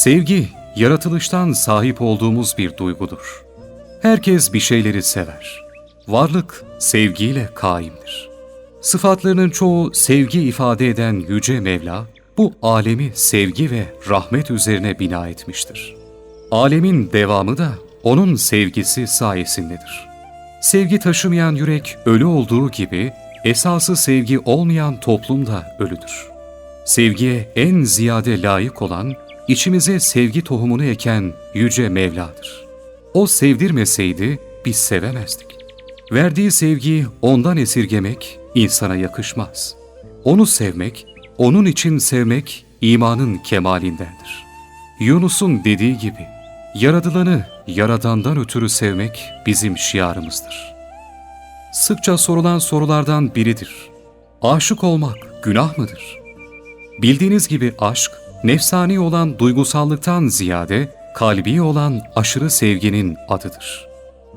Sevgi, yaratılıştan sahip olduğumuz bir duygudur. Herkes bir şeyleri sever. Varlık sevgiyle kaimdir. Sıfatlarının çoğu sevgi ifade eden Yüce Mevla, bu alemi sevgi ve rahmet üzerine bina etmiştir. Alemin devamı da onun sevgisi sayesindedir. Sevgi taşımayan yürek ölü olduğu gibi esası sevgi olmayan toplum da ölüdür. Sevgiye en ziyade layık olan, içimize sevgi tohumunu eken Yüce Mevla'dır. O sevdirmeseydi biz sevemezdik. Verdiği sevgiyi ondan esirgemek insana yakışmaz. Onu sevmek, onun için sevmek imanın kemalindendir. Yunus'un dediği gibi, yaradılanı yaradandan ötürü sevmek bizim şiarımızdır. Sıkça sorulan sorulardan biridir. Aşık olmak günah mıdır? Bildiğiniz gibi aşk, nefsani olan duygusallıktan ziyade kalbi olan aşırı sevginin adıdır.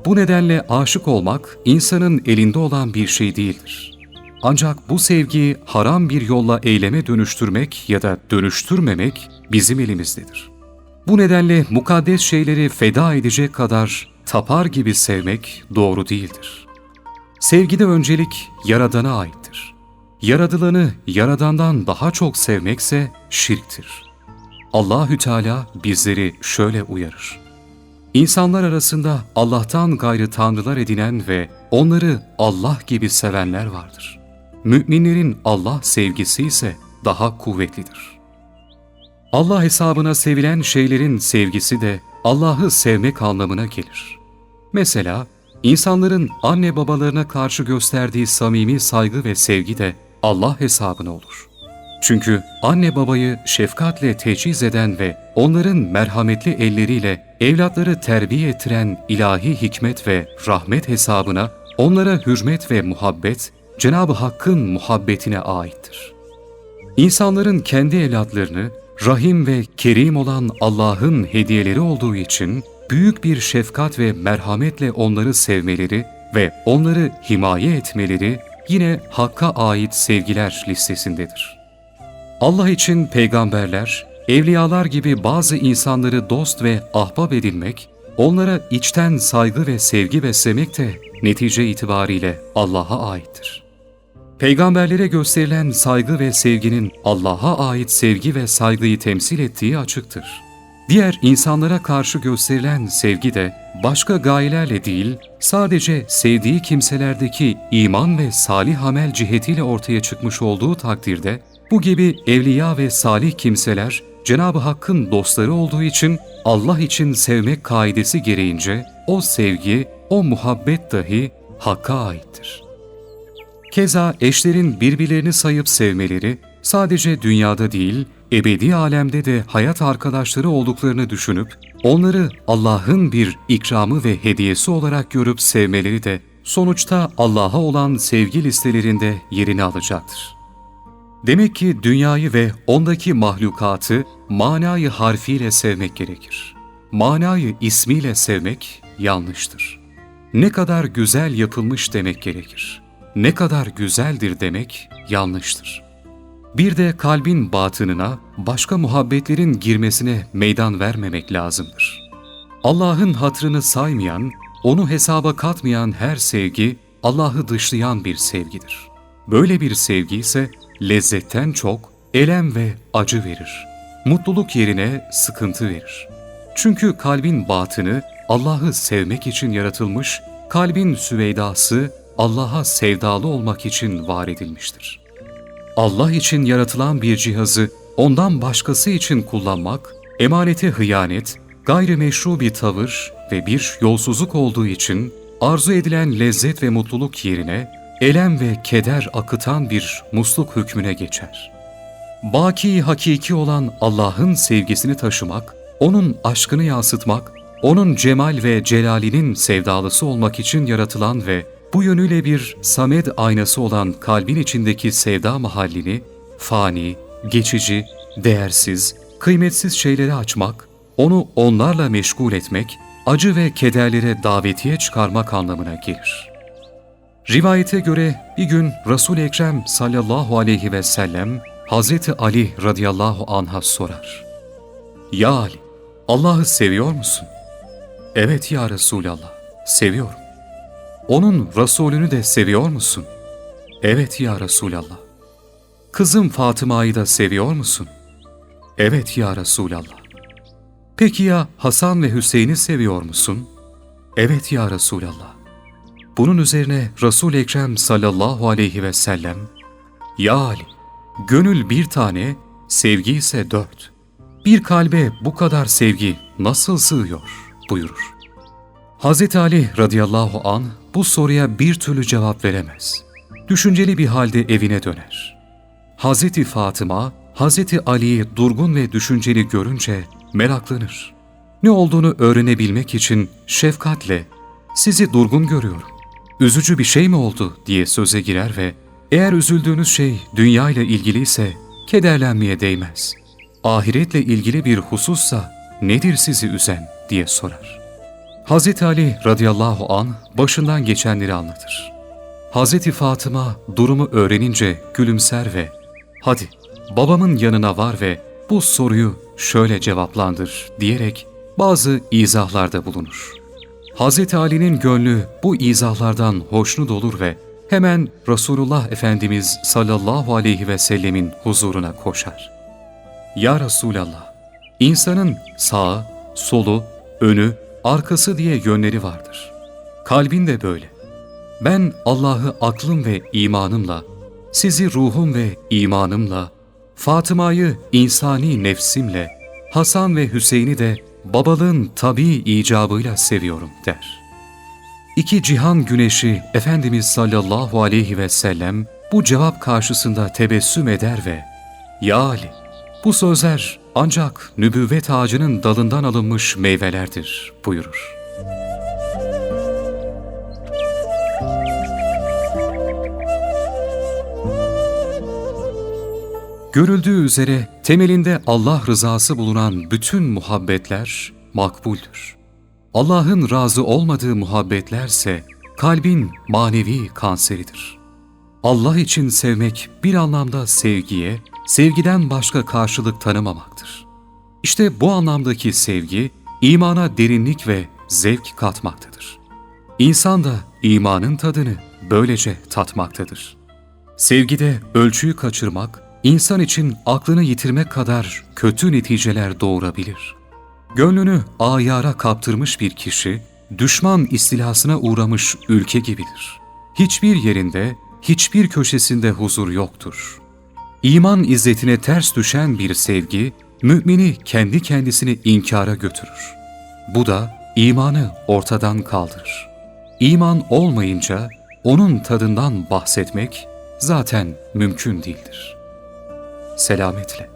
Bu nedenle aşık olmak insanın elinde olan bir şey değildir. Ancak bu sevgiyi haram bir yolla eyleme dönüştürmek ya da dönüştürmemek bizim elimizdedir. Bu nedenle mukaddes şeyleri feda edecek kadar tapar gibi sevmek doğru değildir. Sevgide öncelik Yaradan'a aittir. Yaradılanı Yaradan'dan daha çok sevmekse şirktir. Allahü Teala bizleri şöyle uyarır. İnsanlar arasında Allah'tan gayrı tanrılar edinen ve onları Allah gibi sevenler vardır. Müminlerin Allah sevgisi ise daha kuvvetlidir. Allah hesabına sevilen şeylerin sevgisi de Allah'ı sevmek anlamına gelir. Mesela insanların anne babalarına karşı gösterdiği samimi saygı ve sevgi de Allah hesabına olur. Çünkü anne babayı şefkatle teciz eden ve onların merhametli elleriyle evlatları terbiye ettiren ilahi hikmet ve rahmet hesabına onlara hürmet ve muhabbet Cenab-ı Hakk'ın muhabbetine aittir. İnsanların kendi evlatlarını Rahim ve Kerim olan Allah'ın hediyeleri olduğu için büyük bir şefkat ve merhametle onları sevmeleri ve onları himaye etmeleri yine Hakk'a ait sevgiler listesindedir. Allah için peygamberler, evliyalar gibi bazı insanları dost ve ahbap edinmek, onlara içten saygı ve sevgi beslemek de netice itibariyle Allah'a aittir. Peygamberlere gösterilen saygı ve sevginin Allah'a ait sevgi ve saygıyı temsil ettiği açıktır. Diğer insanlara karşı gösterilen sevgi de başka gayelerle değil, sadece sevdiği kimselerdeki iman ve salih amel cihetiyle ortaya çıkmış olduğu takdirde, bu gibi evliya ve salih kimseler Cenab-ı Hakk'ın dostları olduğu için Allah için sevmek kaidesi gereğince o sevgi, o muhabbet dahi Hakk'a aittir. Keza eşlerin birbirlerini sayıp sevmeleri sadece dünyada değil, ebedi alemde de hayat arkadaşları olduklarını düşünüp onları Allah'ın bir ikramı ve hediyesi olarak görüp sevmeleri de sonuçta Allah'a olan sevgi listelerinde yerini alacaktır. Demek ki dünyayı ve ondaki mahlukatı manayı harfiyle sevmek gerekir. Manayı ismiyle sevmek yanlıştır. Ne kadar güzel yapılmış demek gerekir ne kadar güzeldir demek yanlıştır. Bir de kalbin batınına başka muhabbetlerin girmesine meydan vermemek lazımdır. Allah'ın hatrını saymayan, onu hesaba katmayan her sevgi Allah'ı dışlayan bir sevgidir. Böyle bir sevgi ise lezzetten çok elem ve acı verir. Mutluluk yerine sıkıntı verir. Çünkü kalbin batını Allah'ı sevmek için yaratılmış, kalbin süveydası Allah'a sevdalı olmak için var edilmiştir. Allah için yaratılan bir cihazı ondan başkası için kullanmak, emanete hıyanet, gayrimeşru bir tavır ve bir yolsuzluk olduğu için arzu edilen lezzet ve mutluluk yerine elem ve keder akıtan bir musluk hükmüne geçer. Baki hakiki olan Allah'ın sevgisini taşımak, O'nun aşkını yansıtmak, O'nun cemal ve celalinin sevdalısı olmak için yaratılan ve bu yönüyle bir samed aynası olan kalbin içindeki sevda mahallini, fani, geçici, değersiz, kıymetsiz şeyleri açmak, onu onlarla meşgul etmek, acı ve kederlere davetiye çıkarmak anlamına gelir. Rivayete göre bir gün Resul-i Ekrem sallallahu aleyhi ve sellem Hazreti Ali radıyallahu anh'a sorar. Ya Ali, Allah'ı seviyor musun? Evet ya Resulallah, seviyorum. Onun Resulünü de seviyor musun? Evet ya Resulallah. Kızım Fatıma'yı da seviyor musun? Evet ya Resulallah. Peki ya Hasan ve Hüseyin'i seviyor musun? Evet ya Resulallah. Bunun üzerine Resul-i Ekrem sallallahu aleyhi ve sellem, Ya Ali, gönül bir tane, sevgi ise dört. Bir kalbe bu kadar sevgi nasıl sığıyor buyurur. Hz. Ali radıyallahu an bu soruya bir türlü cevap veremez. Düşünceli bir halde evine döner. Hz. Fatıma, Hz. Ali'yi durgun ve düşünceli görünce meraklanır. Ne olduğunu öğrenebilmek için şefkatle, sizi durgun görüyorum, üzücü bir şey mi oldu diye söze girer ve eğer üzüldüğünüz şey dünya ile ilgiliyse kederlenmeye değmez. Ahiretle ilgili bir husussa nedir sizi üzen diye sorar. Hz. Ali radıyallahu an başından geçenleri anlatır. Hz. Fatıma durumu öğrenince gülümser ve hadi babamın yanına var ve bu soruyu şöyle cevaplandır diyerek bazı izahlarda bulunur. Hz. Ali'nin gönlü bu izahlardan hoşnut olur ve hemen Resulullah Efendimiz sallallahu aleyhi ve sellemin huzuruna koşar. Ya Resulallah, insanın sağı, solu, önü, arkası diye yönleri vardır. Kalbin de böyle. Ben Allah'ı aklım ve imanımla, sizi ruhum ve imanımla, Fatıma'yı insani nefsimle, Hasan ve Hüseyin'i de babalığın tabii icabıyla seviyorum der. İki cihan güneşi Efendimiz sallallahu aleyhi ve sellem bu cevap karşısında tebessüm eder ve Ya Ali, bu sözler ancak nübüvvet ağacının dalından alınmış meyvelerdir buyurur. Görüldüğü üzere temelinde Allah rızası bulunan bütün muhabbetler makbuldür. Allah'ın razı olmadığı muhabbetlerse kalbin manevi kanseridir. Allah için sevmek bir anlamda sevgiye, sevgiden başka karşılık tanımamaktır. İşte bu anlamdaki sevgi, imana derinlik ve zevk katmaktadır. İnsan da imanın tadını böylece tatmaktadır. Sevgide ölçüyü kaçırmak, insan için aklını yitirmek kadar kötü neticeler doğurabilir. Gönlünü ayara kaptırmış bir kişi, düşman istilasına uğramış ülke gibidir. Hiçbir yerinde, hiçbir köşesinde huzur yoktur. İman izzetine ters düşen bir sevgi, mümini kendi kendisini inkara götürür. Bu da imanı ortadan kaldırır. İman olmayınca onun tadından bahsetmek zaten mümkün değildir. Selametle.